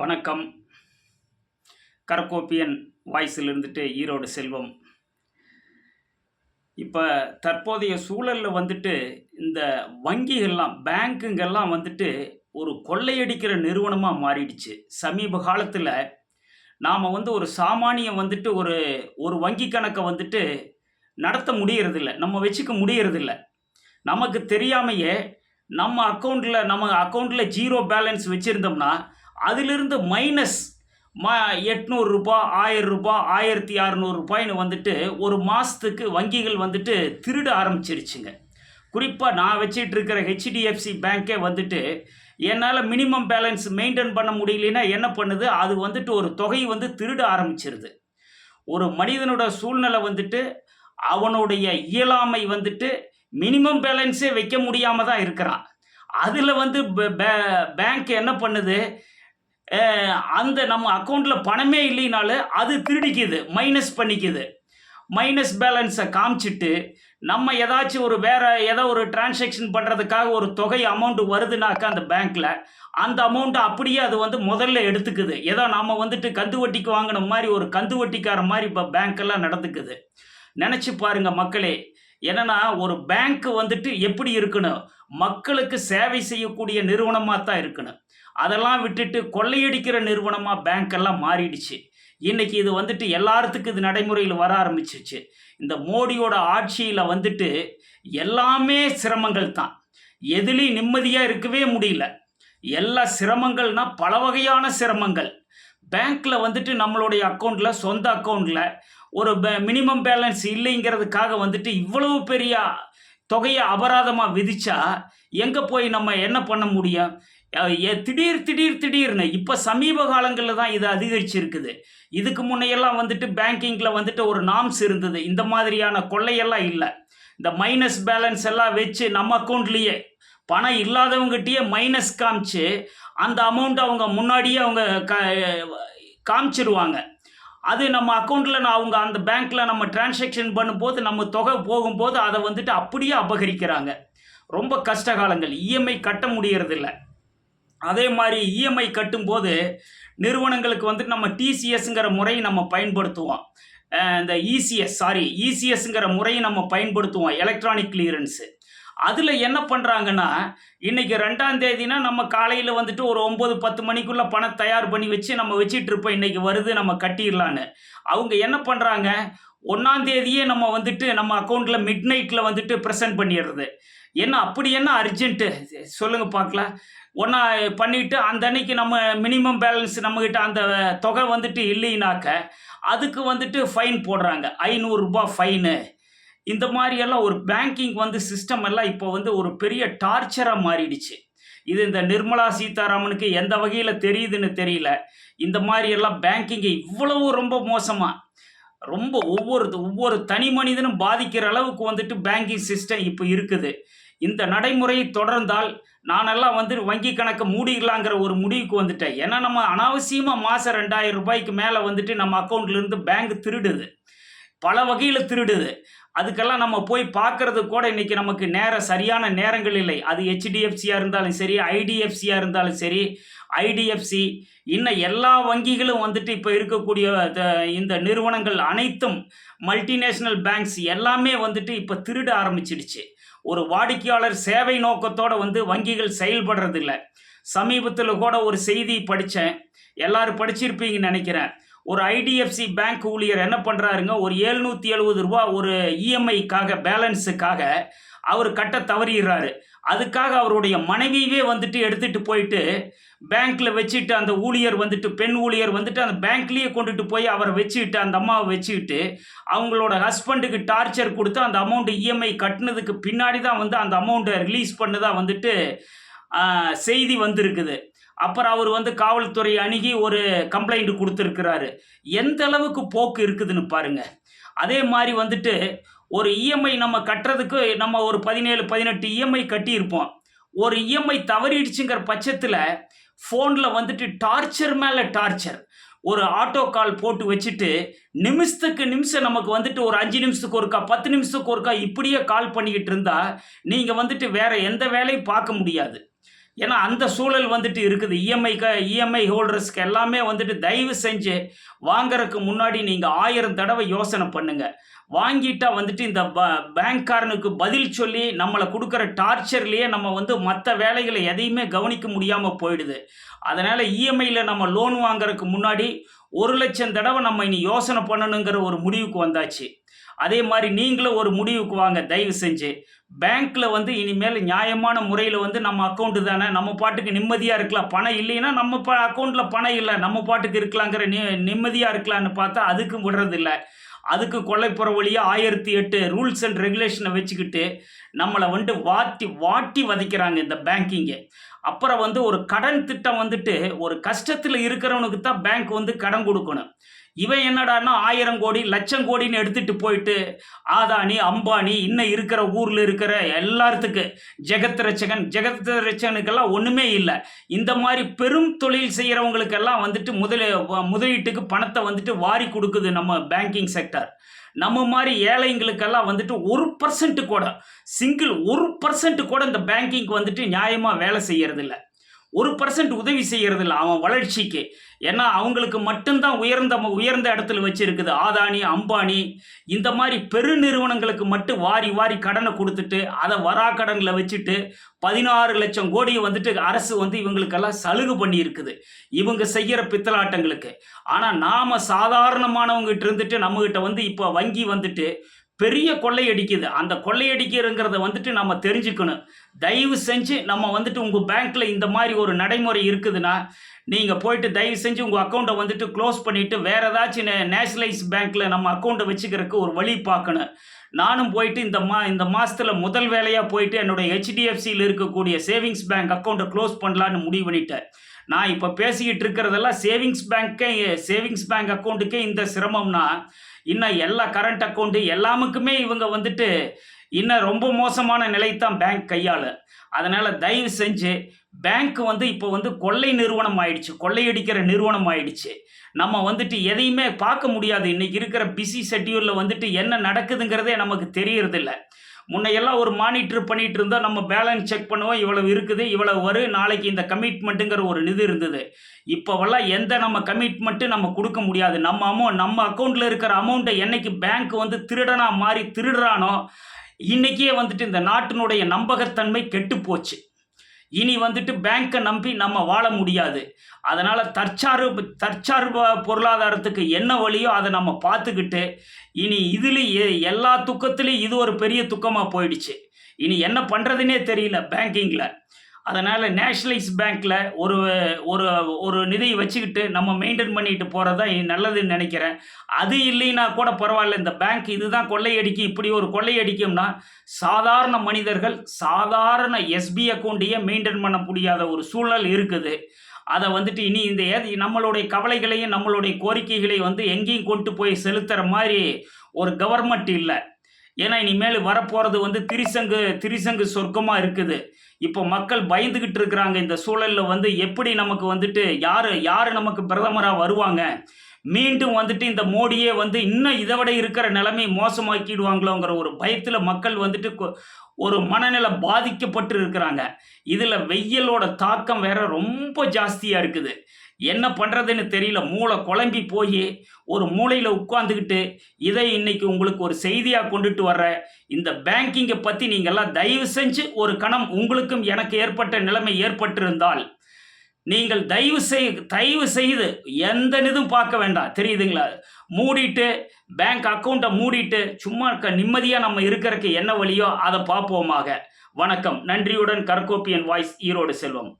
வணக்கம். கரக்கோப்பியன் வாய்ஸில் இருந்துட்டு ஈரோடு செல்வம். இப்போ தற்போதைய சூழலில் வந்துட்டு இந்த வங்கிகள்லாம் பேங்க்குங்கெல்லாம் வந்துட்டு ஒரு கொள்ளையடிக்கிற நிறுவனமாக மாறிடுச்சு. சமீப காலத்தில் நாம் வந்து ஒரு சாமானியம் வந்துட்டு ஒரு ஒரு வங்கி கணக்கை வந்துட்டு நடத்த முடியறதில்ல. நம்ம வச்சுக்க முடியறதில்ல. நமக்கு தெரியாமையே நம்ம அக்கௌண்ட்டில் நம்ம அக்கௌண்ட்டில் ஜீரோ பேலன்ஸ் வச்சுருந்தோம்னா அதிலிருந்து மைனஸ் ம எட்நூறுரூபா ஆயிரம் ரூபாய் ஆயிரத்தி அறநூறுபாய்னு வந்துட்டு ஒரு மாதத்துக்கு வங்கிகள் வந்துட்டு திருட ஆரம்பிச்சிருச்சுங்க. குறிப்பாக நான் வச்சிட்டு இருக்கிற ஹெச்டிஎஃப்சி பேங்க்கே வந்துட்டு என்னால் மினிமம் பேலன்ஸ் மெயின்டைன் பண்ண முடியலன்னா என்ன பண்ணுது? அது வந்துட்டு ஒரு தொகை வந்து திருட ஆரம்பிச்சிருது. ஒரு மனிதனோட சூழ்நிலை வந்துட்டு அவனுடைய இயலாமை வந்துட்டு மினிமம் பேலன்ஸே வைக்க முடியாமல் தான் இருக்கிறான். அதில் வந்து பேங்க் என்ன பண்ணுது? அந்த நம்ம அக்கௌண்ட்டில் பணமே இல்லைனாலும் அது திருடிக்குது மைனஸ் பண்ணிக்குது. மைனஸ் பேலன்ஸை காமிச்சிட்டு நம்ம ஏதாச்சும் ஒரு வேறு ஏதோ ஒரு டிரான்சாக்ஷன் பண்ணுறதுக்காக ஒரு தொகை அமௌண்ட்டு வருதுனாக்கா அந்த பேங்க்கில் அந்த அமௌண்ட்டை அப்படியே அது வந்து முதல்ல எடுத்துக்குது. ஏதோ நாம் வந்துட்டு கந்து வட்டிக்கு வாங்கின மாதிரி ஒரு கந்து வட்டிக்கார மாதிரி இப்போ பேங்க்கெல்லாம் நடந்துக்குது. நினச்சி பாருங்கள் மக்களே என்னன்னா ஒரு பேங்க் வந்துட்டு எப்படி இருக்கணும்? மக்களுக்கு சேவை செய்யக்கூடிய நிறுவனமாக தான் இருக்கணும். அதெல்லாம் விட்டுட்டு கொள்ளையடிக்கிற நிறுவனமாக பேங்க் எல்லாம் மாறிடுச்சு. இன்னைக்கு இது வந்துட்டு எல்லாத்துக்கும் இது நடைமுறையில் வர ஆரம்பிச்சிச்சு இந்த மோடியோட ஆட்சியில் வந்துட்டு எல்லாமே சிரமங்கள் தான். எதுலேயும் நிம்மதியாக இருக்கவே முடியல. எல்லா சிரமங்கள்னா பல வகையான சிரமங்கள் பேங்க்கில் வந்துட்டு நம்மளுடைய அக்கௌண்ட்டில் சொந்த அக்கௌண்ட்டில் ஒரு மினிமம் பேலன்ஸ் இல்லைங்கிறதுக்காக வந்துட்டு இவ்வளவு பெரிய தொகையை அபராதமாக விதிச்சா எங்கே போய் நம்ம என்ன பண்ண முடியும்? திடீர் திடீர் திடீர்னு இப்போ சமீப காலங்களில் தான் இது அதிகரிச்சிருக்குது. இதுக்கு முன்னையெல்லாம் வந்துட்டு பேங்கிங்கில் வந்துட்டு ஒரு நாம்ஸ் இருந்தது. இந்த மாதிரியான கொள்ளையெல்லாம் இல்லை. இந்த மைனஸ் பேலன்ஸ் எல்லாம் வச்சு நம்ம அக்கௌண்ட்லேயே பணம் இல்லாதவங்ககிட்டயே மைனஸ் காமிச்சு அந்த அமௌண்ட் அவங்க முன்னாடியே அவங்க க காமிச்சிருவாங்க. அது நம்ம அக்கௌண்ட்டில் நான் அவங்க அந்த பேங்க்கில் நம்ம டிரான்சாக்ஷன் பண்ணும்போது நம்ம தொகை போகும்போது அதை வந்துட்டு அப்படியே அபகரிக்கிறாங்க. ரொம்ப கஷ்ட காலங்கள். இஎம்ஐ கட்ட முடியறதில்ல. அதே மாதிரி இஎம்ஐ கட்டும்போது நிறுவனங்களுக்கு வந்துட்டு நம்ம டிசிஎஸ்ங்கிற முறையை நம்ம பயன்படுத்துவோம். இந்த இசிஎஸ் சாரி இசிஎஸ்ங்கிற முறையை நம்ம பயன்படுத்துவோம். எலக்ட்ரானிக் கிளியரன்ஸு அதில் என்ன பண்ணுறாங்கன்னா இன்றைக்கி ரெண்டாம் தேதினா நம்ம காலையில் வந்துட்டு ஒரு ஒம்பது பத்து மணிக்குள்ளே பணம் தயார் பண்ணி வச்சு நம்ம வச்சிட்டு இருப்போம். இன்றைக்கி வருது நம்ம கட்டிடலான்னு. அவங்க என்ன பண்ணுறாங்க ஒன்றாம் தேதியே நம்ம வந்துட்டு நம்ம அக்கௌண்ட்டில் மிட் நைட்டில் வந்துட்டு ப்ரெசென்ட் பண்ணிடுறது. என்ன அப்படி என்ன அர்ஜென்ட்டு சொல்லுங்கள் பார்க்கலாம். ஒன்றா பண்ணிவிட்டு அந்த அன்னைக்கு நம்ம மினிமம் பேலன்ஸ் நம்மக்கிட்ட அந்த தொகை வந்துட்டு இல்லைனாக்க அதுக்கு வந்துட்டு ஃபைன் போடுறாங்க. ஐநூறுரூபா ஃபைனு இந்த மாதிரியெல்லாம் ஒரு பேங்கிங் வந்து சிஸ்டம் எல்லாம் இப்போ வந்து ஒரு பெரிய டார்ச்சராக மாறிடுச்சு. இது இந்த நிர்மலா சீதாராமனுக்கு எந்த வகையில் தெரியுதுன்னு தெரியல. இந்த மாதிரியெல்லாம் பேங்கிங்கை இவ்வளவு ரொம்ப மோசமாக ரொம்ப ஒவ்வொரு ஒவ்வொரு தனி மனிதனும் பாதிக்கிற அளவுக்கு வந்துட்டு பேங்கிங் சிஸ்டம் இப்போ இருக்குது. இந்த நடைமுறையை தொடர்ந்தால் நானெல்லாம் வந்து வங்கி கணக்கை மூடிடலாங்கிற ஒரு முடிவுக்கு வந்துட்டேன். ஏன்னா நம்ம அனாவசியமாக மாதம் ரெண்டாயிரம் ரூபாய்க்கு மேலே வந்துட்டு நம்ம அக்கௌண்ட்லேருந்து பேங்க் திருடுது. பல வகையில் திருடுது. அதுக்கெல்லாம் நம்ம போய் பார்க்கறது கூட இன்னைக்கு நமக்கு நேரம் சரியான நேரங்கள் இல்லை. அது ஹெச்டிஎஃப்சியாக இருந்தாலும் சரி ஐடிஎஃப்சியாக இருந்தாலும் சரி ஐடிஎஃப்சி இன்னும் எல்லா வங்கிகளும் வந்துட்டு இப்போ இருக்கக்கூடிய த- இந்த நிறுவனங்கள் அனைத்தும் மல்டிநேஷ்னல் பேங்க்ஸ் எல்லாமே வந்துட்டு இப்போ திருட ஆரம்பிச்சிடுச்சு. ஒரு வாடிக்கையாளர் சேவை நோக்கத்தோடு வந்து வங்கிகள் செயல்படுறதில்ல. சமீபத்தில் கூட ஒரு செய்தி படித்தேன் எல்லாரும் படிச்சிருப்பீங்கன்னு நினைக்கிறேன். ஒரு ஐடிஎஃப்சி பேங்க் ஊழியர் என்ன பண்ணுறாருங்க ஒரு எழுநூற்றி எழுபது ரூபா ஒரு இஎம்ஐக்காக பேலன்ஸுக்காக அவர் கட்ட தவறிடுறாரு. அதுக்காக அவருடைய மனைவியவே வந்துட்டு எடுத்துகிட்டு போயிட்டு பேங்க்கில் வச்சுட்டு அந்த ஊழியர் வந்துட்டு பெண் ஊழியர் வந்துட்டு அந்த பேங்க்லேயே கொண்டுட்டு போய் அவரை வச்சுக்கிட்டு அந்த அம்மாவை வச்சுக்கிட்டு அவங்களோட ஹஸ்பண்டுக்கு டார்ச்சர் கொடுத்து அந்த அமௌண்ட்டு இஎம்ஐ கட்டினதுக்கு பின்னாடி தான் வந்து அந்த அமௌண்ட்டை ரிலீஸ் பண்ணதாக வந்துட்டு செய்தி வந்திருக்குது. அப்புறம் அவர் வந்து காவல்துறை அணுகி ஒரு கம்ப்ளைண்ட் கொடுத்துருக்கிறாரு. எந்த அளவுக்கு போக்கு இருக்குதுன்னு பாருங்க. அதே மாதிரி வந்துட்டு ஒரு இஎம்ஐ நம்ம கட்டுறதுக்கு நம்ம ஒரு பதினேழு பதினெட்டு இஎம்ஐ கட்டியிருப்போம். ஒரு இஎம்ஐ தவறிடுச்சுங்கிற பட்சத்தில் ஃபோனில் வந்துட்டு டார்ச்சர் மேலே டார்ச்சர் ஒரு ஆட்டோ கால் போட்டு வச்சுட்டு நிமிஷத்துக்கு நிமிஷம் நமக்கு வந்துட்டு ஒரு அஞ்சு நிமிஷத்துக்கு ஒருக்கா பத்து நிமிஷத்துக்கு ஒருக்கா இப்படியே கால் பண்ணிக்கிட்டு இருந்தால் நீங்கள் வந்துட்டு வேறு எந்த வேலையும் பார்க்க முடியாது. ஏன்னா அந்த சூழல் வந்துட்டு இருக்குது. இஎம்ஐ இஎம்ஐ ஹோல்டர்ஸ்க்கு எல்லாமே வந்துட்டு தயவு செஞ்சு வாங்குறதுக்கு முன்னாடி நீங்கள் ஆயிரம் தடவை யோசனை பண்ணுங்கள் வாங்கிட்டா வந்துட்டு இந்த ப பேங்க்காரனுக்கு பதில் சொல்லி நம்மளை கொடுக்குற டார்ச்சர்லேயே நம்ம வந்து மற்ற வேலைகளை எதையுமே கவனிக்க முடியாமல் போயிடுது. அதனால் இஎம்ஐயில் நம்ம லோன் வாங்குறதுக்கு முன்னாடி ஒரு லட்சம் தடவை நம்ம இனி யோசனை பண்ணணுங்கிற ஒரு முடிவுக்கு வந்தாச்சு. அதே மாதிரி நீங்களும் ஒரு முடிவுக்கு வாங்க தயவு செஞ்சு. பேங்க்கில் வந்து இனிமேல் நியாயமான முறையில் வந்து நம்ம அக்கௌண்ட்டு தானே நம்ம பாட்டுக்கு நிம்மதியாக இருக்கலாம். பணம் இல்லைன்னா நம்ம ப அக்கௌண்ட்டில் பணம் இல்லை நம்ம பாட்டுக்கு இருக்கலாங்கிற நி நிம்மதியாக இருக்கலாம்னு பார்த்தா அதுக்கும் விடுறதில்ல அதுக்கு கொள்ளைப்புற வழியாக ஆயிரத்தி எட்டு ரூல்ஸ் அண்ட் ரெகுலேஷனை வச்சுக்கிட்டு நம்மளை வந்துட்டு வாட்டி வாட்டி வதைக்கிறாங்க இந்த பேங்கிங்கு அப்புறம் வந்து ஒரு கடன் திட்டம் வந்துட்டு ஒரு கஷ்டத்தில் இருக்கிறவனுக்கு தான் பேங்க் வந்து கடன் கொடுக்கணும். இவன் என்னடான்னா ஆயிரம் கோடி லட்சம் கோடின்னு எடுத்துட்டு போயிட்டு ஆதானி அம்பானி இன்னும் இருக்கிற ஊரில் இருக்கிற எல்லாத்துக்கு ஜெகத் ரச்சகன் ஜெகத் ரச்சகனுக்கெல்லாம் ஒன்றுமே இல்லை. இந்த மாதிரி பெரும் தொழில் செய்கிறவங்களுக்கெல்லாம் வந்துட்டு முதல முதலீட்டுக்கு பணத்தை வந்துட்டு வாரி கொடுக்குது நம்ம பேங்கிங் செக்டர் நம்ம மாதிரி ஏழைங்களுக்கெல்லாம் வந்துட்டு ஒரு பர்சன்ட் கூட சிங்கிள் ஒரு பர்சன்ட் கூட இந்த பேங்கிங்க்கு வந்துட்டு நியாயமாக வேலை செய்யறதில்ல. ஒரு பர்சன்ட் உதவி செய்கிறது இல்லை அவன் வளர்ச்சிக்கு. ஏன்னா அவங்களுக்கு மட்டும்தான் உயர்ந்த உயர்ந்த இடத்துல வச்சுருக்குது. ஆதானி அம்பானி இந்த மாதிரி பெருநிறுவனங்களுக்கு மட்டும் வாரி வாரி கடனை கொடுத்துட்டு அதை வரா கடனில் வச்சுட்டு பதினாறு லட்சம் கோடியை வந்துட்டு அரசு வந்து இவங்களுக்கெல்லாம் சலுகை பண்ணியிருக்குது. இவங்க செய்கிற பித்தலாட்டங்களுக்கு. ஆனால் நாம் சாதாரணமானவங்ககிட்ட இருந்துட்டு நம்மகிட்ட வந்து இப்போ வங்கி வந்துட்டு பெரிய கொள்ளையடிக்குது அந்த கொள்ளையடிக்கிறங்கிறத வந்துட்டு நம்ம தெரிஞ்சுக்கணும். தயவு செஞ்சு நம்ம வந்துட்டு உங்கள் பேங்க்கில் இந்த மாதிரி ஒரு நடைமுறை இருக்குதுன்னா நீங்கள் போயிட்டு தயவு செஞ்சு உங்கள் அக்கௌண்ட்டை வந்துட்டு க்ளோஸ் பண்ணிவிட்டு வேறு ஏதாச்சும் நேஷனலைஸ் பேங்க்கில் நம்ம அக்கௌண்ட்டை வச்சுக்கிறதுக்கு ஒரு வழி பார்க்கணும். நானும் போயிட்டு இந்த மா இந்த மாதத்தில் முதல் வேலையாக போயிட்டு என்னுடைய ஹெச்டிஎஃப்சியில் இருக்கக்கூடிய சேவிங்ஸ் பேங்க் அக்கௌண்ட்டை க்ளோஸ் பண்ணலான்னு முடிவு பண்ணிட்டேன். நான் இப்போ பேசிக்கிட்டு இருக்கிறதெல்லாம் சேவிங்ஸ் பேங்க்கே சேவிங்ஸ் பேங்க் அக்கௌண்ட்டுக்கே இந்த சிரமம்னா இன்னும் எல்லா கரண்ட் அக்கௌண்ட்டு எல்லாமுக்குமே இவங்க வந்துட்டு இன்னும் ரொம்ப மோசமான நிலைத்தான் பேங்க் கையாள். அதனால் தயவு செஞ்சு பேங்க் வந்து இப்போ வந்து கொள்ளை நிறுவனம் ஆயிடுச்சு. கொள்ளையடிக்கிற நிறுவனம் ஆயிடுச்சு. நம்ம வந்துட்டு எதையுமே பார்க்க முடியாது. இன்றைக்கி இருக்கிற பிஸி ஷெட்யூலில் வந்துட்டு என்ன நடக்குதுங்கிறதே நமக்கு தெரியறதில்ல. முன்னையெல்லாம் ஒரு மானிட்டர் பண்ணிட்டு இருந்தால் நம்ம பேலன்ஸ் செக் பண்ணுவோம் இவ்வளவு இருக்குது இவ்வளவு வரும் நாளைக்கு இந்த கமிட்மெண்ட்டுங்கிற ஒரு நிதி இருந்தது. இப்போவெல்லாம் எந்த நம்ம கமிட்மெண்ட்டு நம்ம கொடுக்க முடியாது. நம்ம அமௌண்ட் நம்ம அக்கௌண்ட்டில் இருக்கிற அமௌண்ட்டை என்னைக்கு பேங்க் வந்து திருடனாக மாறி திருடுறானோ இன்றைக்கே வந்துட்டு இந்த நாட்டினுடைய நம்பகத்தன்மை கெட்டு போச்சு. இனி வந்துட்டு பேங்க்கை நம்பி நம்ம வாழ முடியாது. அதனால் தற்சார்பு தற்சார்பு பொருளாதாரத்துக்கு என்ன வழியோ அதை நம்ம பார்த்துக்கிட்டு இனி இதில் எல்லா துக்கத்துலேயும் இது ஒரு பெரிய துக்கமாக போயிடுச்சு. இனி என்ன பண்ணுறதுனே தெரியல பேங்கிங்கில் அதனால் நேஷ்னலைஸ் பேங்க்கில் ஒரு ஒரு ஒரு நிதியை வச்சுக்கிட்டு நம்ம மெயின்டைன் பண்ணிட்டு போகிறது தான் நல்லதுன்னு நினைக்கிறேன். அது இல்லைன்னா கூட பரவாயில்ல இந்த பேங்க் இதுதான் கொள்ளையடிக்கும் இப்படி ஒரு கொள்ளையடிக்கும்னா சாதாரண மனிதர்கள் சாதாரண எஸ்பி அக்கௌண்ட்டையே மெயின்டைன் பண்ண முடியாத ஒரு சூழல் இருக்குது. அதை வந்துட்டு இனி இந்த ஏ- நம்மளுடைய கவலைகளையும் நம்மளுடைய கோரிக்கைகளையும் வந்து எங்கேயும் கொண்டு போய் செலுத்துகிற மாதிரி ஒரு கவர்மெண்ட் இல்லை. ஏன்னா இனிமேல் வரப்போகிறது வந்து திரிசங்கு திரிசங்கு சொர்க்கமாக இருக்குது. இப்போ மக்கள் பயந்துக்கிட்டு இருக்கிறாங்க இந்த சூழலில் வந்து எப்படி நமக்கு வந்துட்டு யார் யார் நமக்கு பிரதமராக வருவாங்க? மீண்டும் வந்துட்டு இந்த மோடியே வந்து இன்னும் இதை விட இருக்கிற நிலைமை மோசமாக்கிடுவாங்களோங்கிற ஒரு பயத்தில் மக்கள் வந்துட்டு கொ- ஒரு மனநிலை பாதிக்கப்பட்டு இருக்கிறாங்க. இதில் வெயிலோட தாக்கம் வேற ரொம்ப ஜாஸ்தியாக இருக்குது. என்ன பண்ணுறதுன்னு தெரியல. மூளை குழம்பி போய் ஒரு மூலையில் உட்காந்துக்கிட்டு இதை இன்னைக்கு உங்களுக்கு ஒரு செய்தியாக கொண்டுட்டு வர்ற. இந்த பேங்கிங்கை பற்றி நீங்கள்லாம் தயவு செஞ்சு ஒரு கணம் உங்களுக்கும் எனக்கு ஏற்பட்ட நிலைமை ஏற்பட்டிருந்தால் நீங்கள் தயவு செய் தயவு செய்து எந்த இதுவும் பார்க்க வேண்டாம். தெரியுதுங்களா? மூடிட்டு பேங்க் அக்கௌண்ட்டை மூடிட்டு சும்மா இருக்க நிம்மதியாக நம்ம இருக்கிறதுக்கு என்ன வழியோ அதை பார்ப்போமாக. வணக்கம். நன்றியுடன் கற்கோப்பியன் வாய்ஸ் ஈரோடு செல்வம்.